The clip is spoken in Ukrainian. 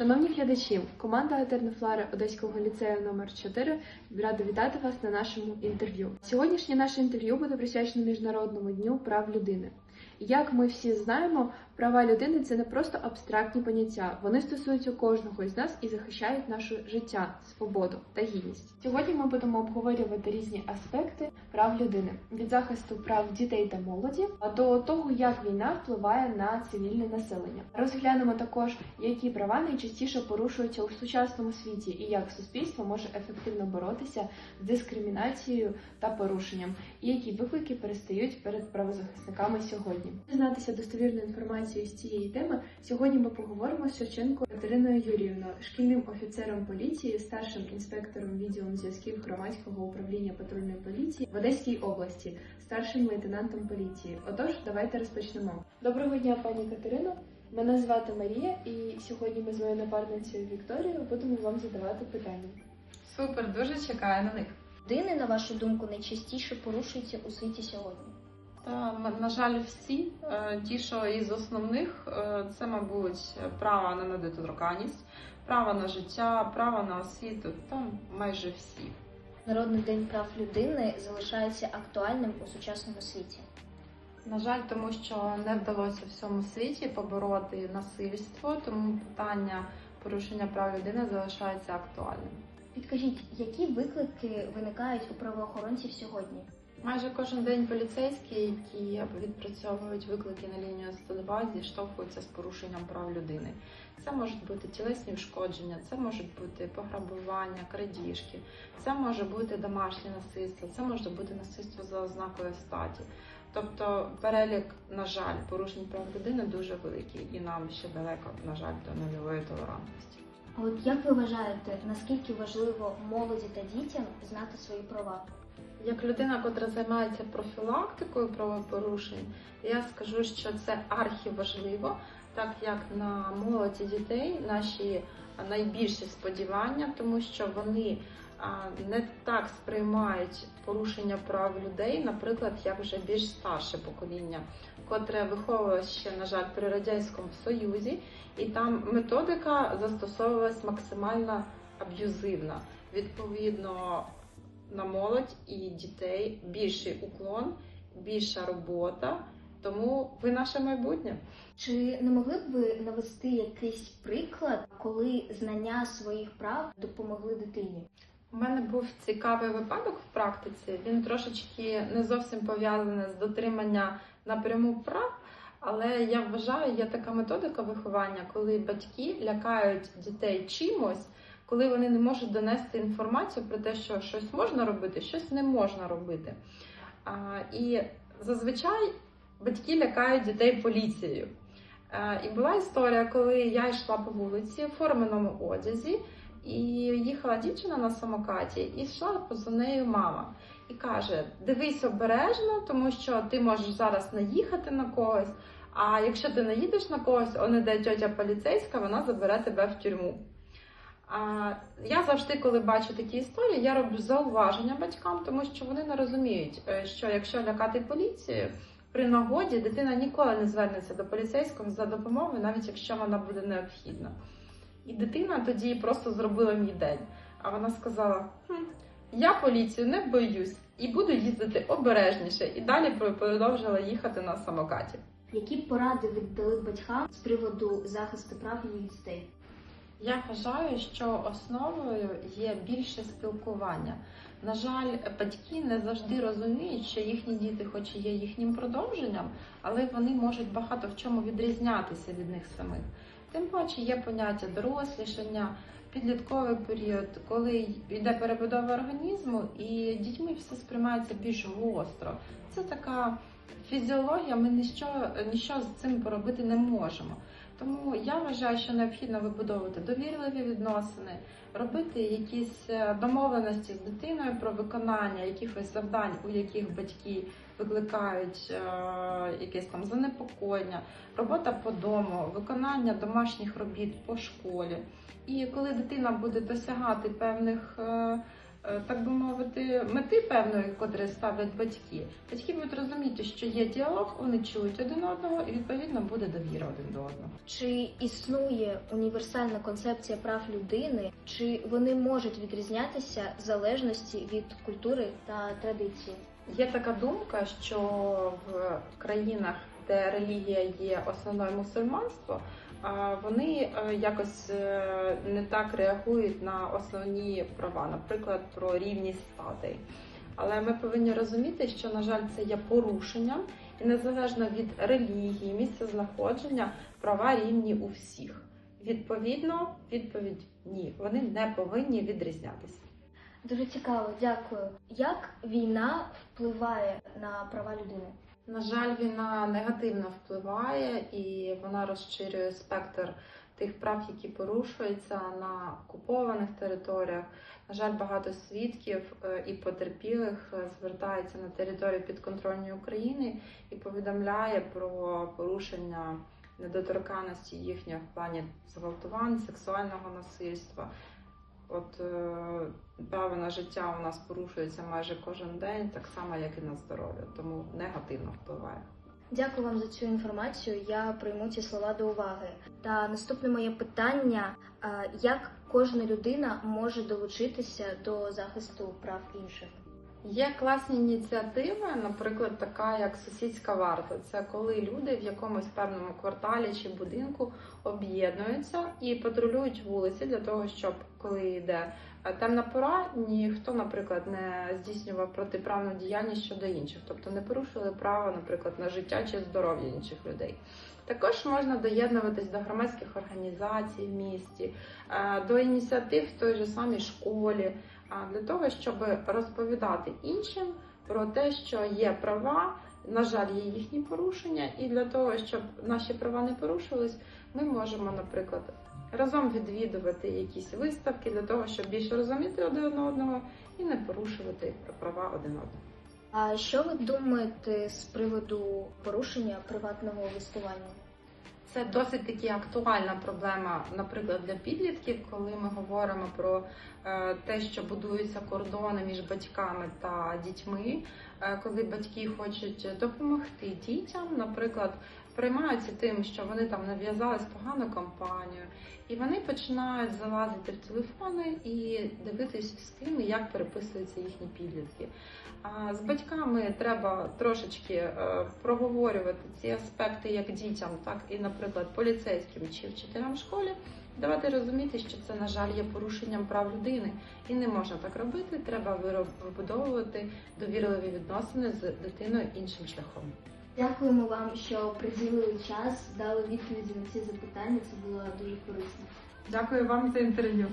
Шановні глядачі, команда Атернофлари Одеського ліцею номер 4 рада вітати вас на нашому інтерв'ю. Сьогоднішнє наше інтерв'ю буде присвячено Міжнародному дню прав людини. Як ми всі знаємо, права людини це не просто абстрактні поняття. Вони стосуються кожного із нас і захищають наше життя, свободу та гідність. Сьогодні ми будемо обговорювати різні аспекти прав людини від захисту прав дітей та молоді до того, як війна впливає на цивільне населення. Розглянемо також, які права найчастіше порушуються у сучасному світі, і як суспільство може ефективно боротися з дискримінацією та порушенням, і які виклики перестають перед правозахисниками сьогодні. Дізнатися достовірну інформацію з цієї теми. Сьогодні ми поговоримо з Шевченко Катериною Юріївною, шкільним офіцером поліції, старшим інспектором відділом зв'язків громадського управління патрульної поліції в Одеській області, старшим лейтенантом поліції. Отож, давайте розпочнемо. Доброго дня, пані Катерино. Мене звати Марія, і сьогодні ми з моєю напарницею Вікторією будемо вам задавати питання. Супер, дуже чекаю на них. Людини, на вашу думку, найчастіше порушуються у світі сьогодні? Та на жаль, всі Е, ті, що із основних, е, це, мабуть, право на недоторканність, право на життя, право на освіту, та майже всі. Народний день прав людини залишається актуальним у сучасному світі. На жаль, тому що не вдалося всьому світі побороти насильство, тому питання порушення прав людини залишається актуальним. Підкажіть, які виклики виникають у правоохоронців сьогодні? Майже кожен день поліцейські, які відпрацьовують виклики на лінію 102, зіштовхуються з порушенням прав людини. Це можуть бути тілесні ушкодження, це можуть бути пограбування, крадіжки, це може бути домашнє насильство, це може бути насильство за ознакою статі. Тобто перелік, на жаль, порушень прав людини дуже великий, і нам ще далеко, на жаль, до нульової толерантності. От як ви вважаєте, наскільки важливо молоді та дітям знати свої права? Як людина, котра займається профілактикою правопорушень, я скажу, що це архіважливо, так як на молоді дітей наші найбільші сподівання, тому що вони не так сприймають порушення прав людей, наприклад, як вже більш старше покоління, котре виховувалося ще, на жаль, при радянському союзі, і там методика застосовувалась максимально аб'юзивна. Відповідно, на молодь і дітей більший уклон, більша робота. Тому ви наше майбутнє. Чи не могли б ви навести якийсь приклад, коли знання своїх прав допомогли дитині? У мене був цікавий випадок в практиці. Він трошечки не зовсім пов'язаний з дотримання напряму прав, але я вважаю, є така методика виховання, коли батьки лякають дітей чимось, коли вони не можуть донести інформацію про те, що щось можна робити, щось не можна робити. А, і зазвичай батьки лякають дітей поліцією. Е, І була історія, коли я йшла по вулиці в форменому одязі. І їхала дівчина на самокаті, і йшла поза нею мама. І каже: Дивись обережно, тому що ти можеш зараз наїхати на когось. А якщо ти наїдеш на когось, он іде тьотя поліцейська, вона забере тебе в тюрму. Я завжди, коли бачу такі історії, я роблю зауваження батькам, тому що вони не розуміють, е, що якщо лякати поліцію, при нагоді дитина ніколи не звернеться до поліцейського за допомогою, навіть якщо вона буде необхідна. І дитина тоді просто зробила мій день. А вона сказала: хм, я поліцію не боюсь і буду їздити обережніше. І далі продовжила їхати на самокаті. Які б поради ви дали батькам з приводу захисту прав їх дітей? Я вважаю, що основою є більше спілкування. На жаль, батьки не завжди розуміють, що їхні діти, хоч і є їхнім продовженням, але вони можуть багато в чому відрізнятися від них самих. Тим паче є поняття дорослішання, підлітковий період, коли йде перебудова організму, і дітьми все сприймається більш гостро. Це така фізіологія, ми ніщо, ніщо з цим поробити не можемо. Тому я вважаю, що необхідно вибудовувати довірливі відносини, робити якісь е, домовленості з дитиною про виконання якихось завдань, у яких батьки викликають е, якесь там занепокоєння, робота по дому, виконання домашніх робіт по школі. І коли дитина буде досягати певних е, так би мовити, мети певної, котрі ставлять батьки. Батьки будуть розуміти, що є діалог, вони чують один одного, і відповідно буде довіра один до одного. Чи існує універсальна концепція прав людини, чи вони можуть відрізнятися в залежності від культури та традиції? Є така думка, що в країнах, де релігія є основною мусульманство, вони е, якось е, не так реагують на основні права, наприклад, про рівність статей. Але ми повинні розуміти, що, на жаль, це є порушенням, і незалежно від релігії, місця знаходження, права рівні у всіх. Відповідно, відповідь ні, вони не повинні відрізнятися. Дуже цікаво, дякую. Як війна впливає на права людини? На жаль, війна негативно впливає і вона розширює спектр тих прав, які порушуються на окупованих територіях. На жаль, багато свідків е, і потерпілих е, звертається на територію підконтрольної України і повідомляє про порушення недоторканності їхніх в плані зґвалтувань, сексуального насильства. От е, на життя у нас порушується майже кожен день, так само як і на здоров'я, тому негативно впливає. Дякую вам за цю інформацію. Я прийму ці слова до уваги. Та наступне моє питання: як кожна людина може долучитися до захисту прав інших? Є класні ініціативи, наприклад, така як сусідська варта. Це коли люди в якомусь певному кварталі чи будинку об'єднуються і патрулюють вулиці для того, щоб коли йде темна пора, ніхто, наприклад, не здійснював протиправну діяльність щодо інших, тобто не порушили право, наприклад, на життя чи здоров'я інших людей. Також можна доєднуватись до громадських організацій в місті, е, до ініціатив в той же самій школі, а для того, щоб розповідати іншим про те, що є права, на жаль, є їхні порушення, і для того, щоб наші права не порушились, ми можемо, наприклад, разом відвідувати якісь виставки для того, щоб більше розуміти один одного і не порушувати права один одного. А що ви думаєте з приводу порушення приватного листування? Це досить таки актуальна проблема, наприклад, для підлітків, коли ми говоримо про е, те, що будуються кордони між батьками та дітьми, коли батьки хочуть допомогти дітям, наприклад, приймаються тим, що вони там нав'язались погану компанію, і вони починають залазити в телефони і дивитись, з ким і як переписуються їхні підлітки. А з батьками треба трошечки е, проговорювати ці аспекти як дітям, так і, наприклад, поліцейським чи вчителям в школі. Давати розуміти, що це, на жаль, є порушенням прав людини, і не можна так робити. Треба вибудовувати довірливі відносини з дитиною іншим шляхом. Дякуємо вам, що приділили час, дали відповіді на ці запитання. Це було дуже корисно. Дякую вам за інтерв'ю.